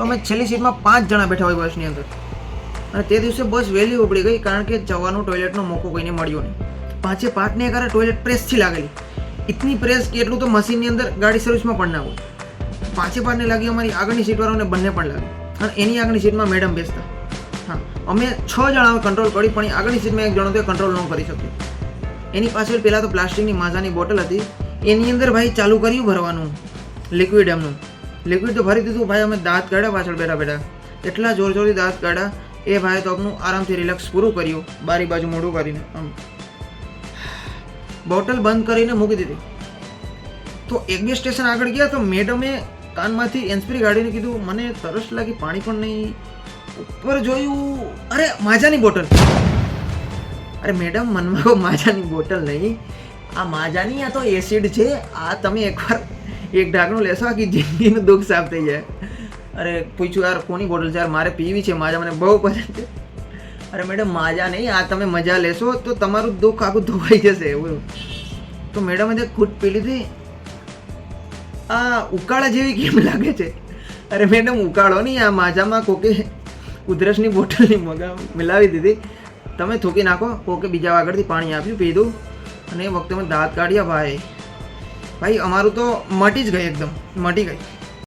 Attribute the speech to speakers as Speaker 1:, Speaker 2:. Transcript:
Speaker 1: તો અમે છેલ્લી સીટમાં પાંચ જણા બેઠા હોય બસની અંદર. અને તે દિવસે બસ વહેલી ઉપડી ગઈ કારણ કે જવાનો ટોયલેટનો મોકો કોઈને મળ્યો નહીં. પાંચે પાંચને એકારે ટોયલેટ પ્રેસથી લાગેલી. ઇતની પ્રેસ કે એટલું તો મશીનની અંદર ગાડી સર્વિસમાં પણ ના હોય. પાંચે પાંચને લાગી અમારી આગળની સીટવાળાઓને બંને પણ લાગી. અને એની આગળની સીટમાં મેડમ બેસતા. હા, અમે છ જણા કંટ્રોલ કરી, પણ આગળની સીટમાં એક જણો તો કંટ્રોલ ન કરી શક્યો. એની પાછળ પહેલાં તો પ્લાસ્ટિકની માઝાની બોટલ હતી. એની અંદર ભાઈ ચાલુ કર્યું ભરવાનું લિક્વિડ એમનું. લિક્વિડ તો ભરી દીધું, ભાઈ, અમે દાંત કાઢ્યા, પાછળ બેઠા બેઠા. એટલા જોર જોરથી દાંત કાઢ્યા. એ ભાઈ તો આપનું આરામથી રિલેક્સ પૂરું કર્યું, બારી બાજુ મોઢું કરીને આમ. બોટલ બંધ કરીને મૂકી દીધી. તો એક બે સ્ટેશન આગળ ગયા, તો મેડમે કાનમાંથી એન્સપ્રી ગાડીને કીધું, મને તરસ લાગી, પાણી પણ નહીં. ઉપર જોયું, અરે, માજાની બોટલ અરે મેડમ મનમાં માજાની બોટલ નહીં. આ માજાની, આ તો એસિડ છે. આ તમે એકવાર એક ઢાંકણું લેશો આખી જિંદગીનું દુઃખ સાફ થઈ જાય. અરે પૂછ્યું, યાર, કોની બોટલ છે? યાર, મારે પીવી છે, માજા મને બહુ પસંદ છે. અરે મેડમ, માજા નહીં, આ તમે મજા લેશો તો તમારું દુઃખ આખું ધોવાઈ જશે, એવું. તો મેડમે તે ખુદ પી લીધી. આ ઉકાળા જેવી કેમ લાગે છે? અરે મેડમ, ઉકાળો નહીં, આ માજામાં કોકે ઉધરસની બોટલની મગા મિલાવી દીધી. તમે થૂકી નાખો, કોકે બીજા આગળથી પાણી આપ્યું, પીધું. અને એ વખતે મેં દાંત કાઢ્યા, ભાઈ. ભાઈ અમારું તો મટી જ ગઈ એકદમ મટી ગઈ